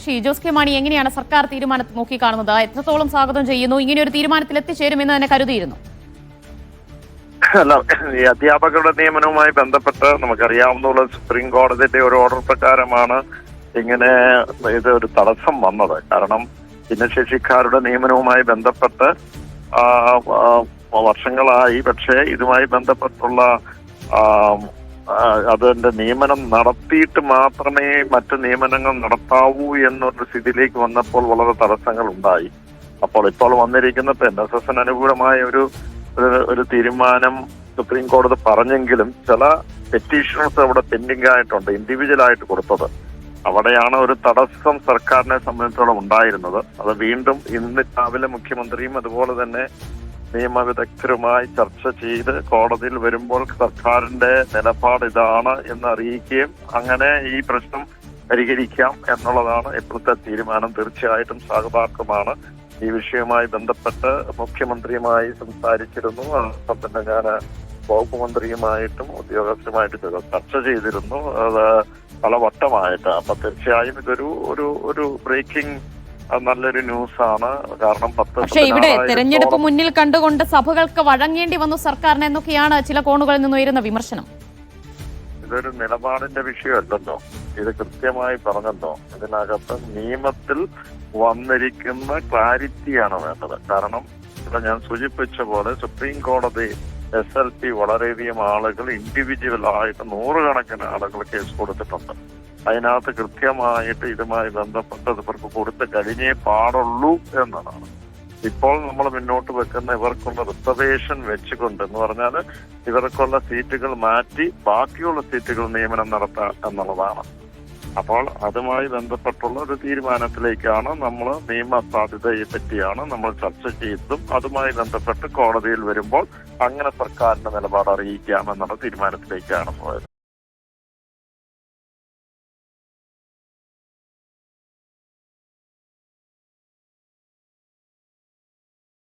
Shri Jose K Mani എങ്ങനെയാണ് സർക്കാർ തീരുമാനത്തെ നോക്കിക്കാണുന്നത്? എത്രത്തോളം സ്വാഗതം ചെയ്യുന്നു? ഇങ്ങനെ ഒരു തീരുമാനത്തിൽ എത്തിച്ചേരുമെന്ന് തന്നെ കരുതിയിരുന്നു. അല്ല ഈ അധ്യാപകരുടെ നിയമനവുമായി ബന്ധപ്പെട്ട് നമുക്കറിയാവുന്ന സുപ്രീം കോടതിയുടെ ഒരു ഓർഡർ പ്രകാരമാണ് ഇങ്ങനെ ഇത് ഒരു തടസ്സം വന്നത്. കാരണം ഭിന്നശേഷിക്കാരുടെ നിയമനവുമായി ബന്ധപ്പെട്ട് വർഷങ്ങളായി. പക്ഷേ ഇതുമായി ബന്ധപ്പെട്ടുള്ള അതിന്റെ നിയമനം നടത്തിയിട്ട് മാത്രമേ മറ്റു നിയമനങ്ങൾ നടത്താവൂ എന്നൊരു സ്ഥിതിയിലേക്ക് വന്നപ്പോൾ വളരെ തടസ്സങ്ങൾ ഉണ്ടായി. അപ്പോൾ ഇപ്പോൾ വന്നിരിക്കുന്നത് എൻ എസ് എസിന് അനുകൂലമായ ഒരു ഒരു- തീരുമാനം സുപ്രീം കോടതി പറഞ്ഞെങ്കിലും ചില പെറ്റീഷൻസ് അവിടെ പെൻഡിംഗ് ആയിട്ടുണ്ട് ഇൻഡിവിജ്വൽ ആയിട്ട് കൊടുത്തത്. അവിടെയാണ് ഒരു തടസ്സം സർക്കാരിനെ സംബന്ധിച്ചോളം ഉണ്ടായിരുന്നത്. അത് വീണ്ടും ഇന്ന് രാവിലെ മുഖ്യമന്ത്രിയും അതുപോലെ തന്നെ നിയമവിദഗ്ധരുമായി ചർച്ച ചെയ്ത് കോടതിയിൽ വരുമ്പോൾ സർക്കാരിന്റെ നിലപാട് ഇതാണ് എന്ന് അറിയിക്കുകയും അങ്ങനെ ഈ പ്രശ്നം പരിഹരിക്കാം എന്നുള്ളതാണ് ഇപ്പോഴത്തെ തീരുമാനം. തീർച്ചയായിട്ടും സ്വാഗതാർഹമാണ്. ഈ വിഷയവുമായി ബന്ധപ്പെട്ട് മുഖ്യമന്ത്രിയുമായി സംസാരിച്ചിരുന്നു. അതോടൊപ്പം തന്നെ ഞാൻ വകുപ്പ് മന്ത്രിയുമായിട്ടും ഉദ്യോഗസ്ഥരുമായിട്ട് ചർച്ച ചെയ്തിരുന്നു. അത് പലവട്ടമായിട്ട് അപ്പൊ തീർച്ചയായും ഇതൊരു ഒരു ഒരു ബ്രേക്കിംഗ് നല്ലൊരു ന്യൂസ് ആണ് കാരണം പത്ത് പക്ഷേ ഇവിടെ തെരഞ്ഞെടുപ്പ് മുന്നിൽ കണ്ടുകൊണ്ട് സഭകൾക്ക് വഴങ്ങേണ്ടി വന്നു സർക്കാരിന് എന്നൊക്കെയാണ് ചില കോണുകളിൽ നിന്ന് ഉയരുന്ന വിമർശനം. ഇതൊരു നിലപാടിന്റെ വിഷയമല്ലല്ലോ. ഇത് കൃത്യമായി പറഞ്ഞല്ലോ. ഇതിനകത്ത് നിയമത്തിൽ വന്നിരിക്കുന്ന ക്ലാരിറ്റിയാണ് വേണ്ടത്. കാരണം ഇവിടെ ഞാൻ സൂചിപ്പിച്ച പോലെ സുപ്രീം കോടതി എസ് എൽ പി വളരെയധികം ആളുകൾ ഇൻഡിവിജ്വൽ ആയിട്ട് നൂറുകണക്കിന് ആളുകൾ കേസ് കൊടുത്തിട്ടുണ്ട്. അതിനകത്ത് കൃത്യമായിട്ട് ഇതുമായി ബന്ധപ്പെട്ട് ഇവർക്ക് കൊടുത്ത് കഴിഞ്ഞേ പാടുള്ളൂ എന്നതാണ്. ഇപ്പോൾ നമ്മൾ മുന്നോട്ട് വെക്കുന്ന ഇവർക്കുള്ള റിസർവേഷൻ വെച്ചുകൊണ്ട് എന്ന് പറഞ്ഞാൽ ഇവർക്കുള്ള സീറ്റുകൾ മാറ്റി ബാക്കിയുള്ള സീറ്റുകൾ നിയമനം നടത്താം എന്നുള്ളതാണ്. അപ്പോൾ അതുമായി ബന്ധപ്പെട്ടുള്ള ഒരു തീരുമാനത്തിലേക്കാണ് നമ്മൾ നിയമ സാധ്യതയെ പറ്റിയാണ് നമ്മൾ ചർച്ച ചെയ്തതും അതുമായി ബന്ധപ്പെട്ട് കോടതിയിൽ വരുമ്പോൾ അങ്ങനെ സർക്കാരിന്റെ നിലപാട് അറിയിക്കാമെന്നുള്ള തീരുമാനത്തിലേക്കാണ് പോയത്.